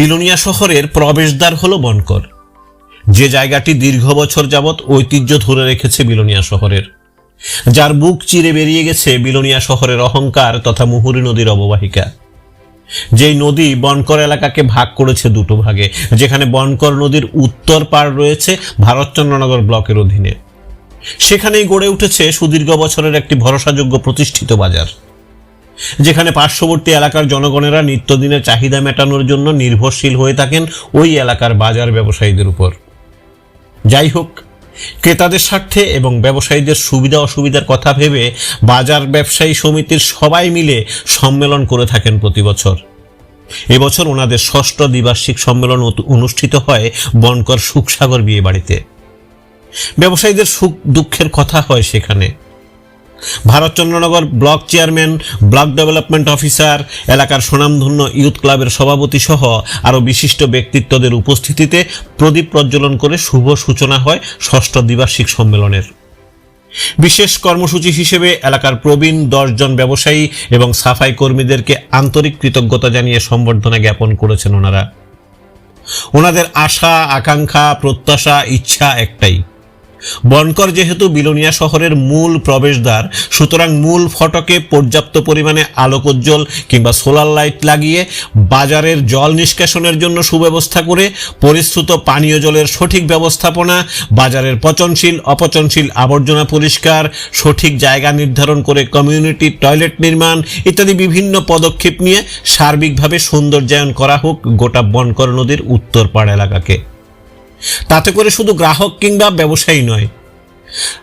বিলোনিয়া শহরের প্রবেশদ্বার হলো বনকর। যে জায়গাটি দীর্ঘ বছর যাবৎ ঐতিহ্য ধরে রেখেছে বিলোনিয়া শহরের। যার বুক চিরে বেরিয়ে গেছে বিলোনিয়া শহরের অহংকার তথা মুহুরী নদীর অববাহিকা। যেই নদী বনকর এলাকাকে ভাগ করেছে দুটো ভাগে, যেখানে বনকর নদীর উত্তর পাড় রয়েছে ভারতচন্দ্রনগর ব্লকের অধীনে। সেখানেই গড়ে উঠেছে সুদীর্ঘ বছরের একটি ভরসাযোগ্য প্রতিষ্ঠিত বাজার। যেখানে পার্শ্ববর্তী এলাকার জনগণেরা নিত্যদিনের চাহিদা মেটানোর জন্য নির্ভরশীল হয়ে থাকেন ওই এলাকার বাজার ব্যবসায়ীদের উপর। যাই হোক, ক্রেতাদের স্বার্থে এবং ব্যবসায়ীদের সুবিধা অসুবিধার কথা ভেবে বাজার ব্যবসায়ী সমিতির সবাই মিলে সম্মেলন করে থাকেন প্রতি বছর। এবছর ওনাদের ষষ্ঠ দ্বিবার্ষিক সম্মেলন অনুষ্ঠিত হয় বনকর সুখসাগর বিয়ে বাড়িতে ব্যবসায়ীদের সুখ দুঃখের কথা হয় সেখানে। Bharatchandranagar block chairman, block development officer, এলাকার সুনামধন্য ইউথ ক্লাবের সভাপতি সহ আরও বিশিষ্ট ব্যক্তিত্বদের উপস্থিতিতে প্রদীপ প্রজ্বলন করে শুভ সূচনা হয় ষষ্ঠ দ্বিবার্ষিক সম্মেলনের। বিশেষ কর্মসূচি হিসেবে এলাকার প্রবীণ দশজন ব্যবসায়ী এবং সাফাই কর্মীদেরকে আন্তরিক কৃতজ্ঞতা জানিয়ে সম্বর্ধনা জ্ঞাপন করেছেন ওনারা। ওনাদের আশা, আকাঙ্ক্ষা, প্রত্যাশা, ইচ্ছা একটাই। বনকর যেহেতু বিলোনিয়া শহরের মূল প্রবেশদ্বার, সুতরাং মূল ফটকে পর্যাপ্ত পরিমাণে আলোকোজ্জ্বল কিংবা সোলার লাইট লাগিয়ে বাজারের জল নিষ্কাশনের জন্য সুব্যবস্থা করে পরিশ্রুত পানীয় জলের সঠিক ব্যবস্থাপনা, বাজারের পচনশীল, অপচনশীল আবর্জনা পরিষ্কার, সঠিক জায়গা নির্ধারণ করে কমিউনিটি টয়লেট নির্মাণ ইত্যাদি বিভিন্ন পদক্ষেপ নিয়ে সার্বিকভাবে সৌন্দর্যায়ন করা হোক গোটা বনকর নদীর উত্তর পাড় এলাকাকে। তাতে করে শুধু গ্রাহক কিংবা ব্যবসায়ী নয়,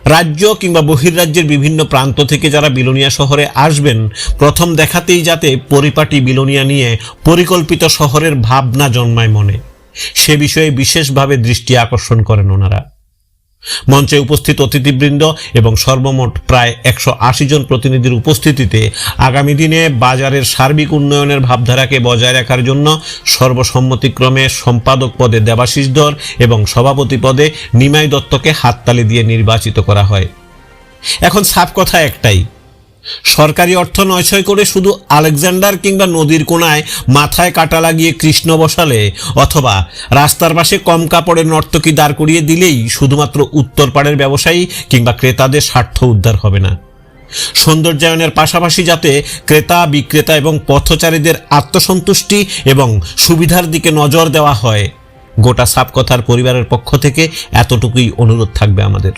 রাজ্য কিংবা বহির্রাজ্যের বিভিন্ন প্রান্ত থেকে যারা বিলোনিয়া শহরে আসবেন, প্রথম দেখাতেই যাতে পরিপাটি বিলোনিয়া নিয়ে পরিকল্পিত শহরের ভাবনা জন্মায় মনে। সে বিষয়ে বিশেষভাবে দৃষ্টি আকর্ষণ করেন ওনারা। মঞ্চে উপস্থিত অতিথিবৃন্দ এবং সর্বমোট প্রায় একশো আশি জন প্রতিনিধির উপস্থিতিতে আগামী দিনে বাজারের সার্বিক উন্নয়নের ভাবধারাকে বজায় রাখার জন্য সর্বসম্মতিক্রমে সম্পাদক পদে দেবাশিস দর এবং সভাপতি পদে নিমাই দত্তকে হাততালি দিয়ে নির্বাচিত করা হয়। এখন সাফ কথা একটাই। সরকারি অর্থ নয়ছয় করে শুধু আলেকজান্ডার কিংবা নদীর কোনায় মাথায় কাটা লাগিয়ে কৃষ্ণ বসালে, অথবা রাস্তার পাশে কম কাপড়ের নর্তকী দাঁড় করিয়ে দিলেই শুধুমাত্র উত্তরপাড়ের ব্যবসায়ী কিংবা ক্রেতাদের স্বার্থ উদ্ধার হবে না। সৌন্দর্যায়নের পাশাপাশি যাতে ক্রেতা, বিক্রেতা এবং পথচারীদের আত্মসন্তুষ্টি এবং সুবিধার দিকে নজর দেওয়া হয়, গোটা সাপকথার পরিবারের পক্ষ থেকে এতটুকুই অনুরোধ থাকবে আমাদের।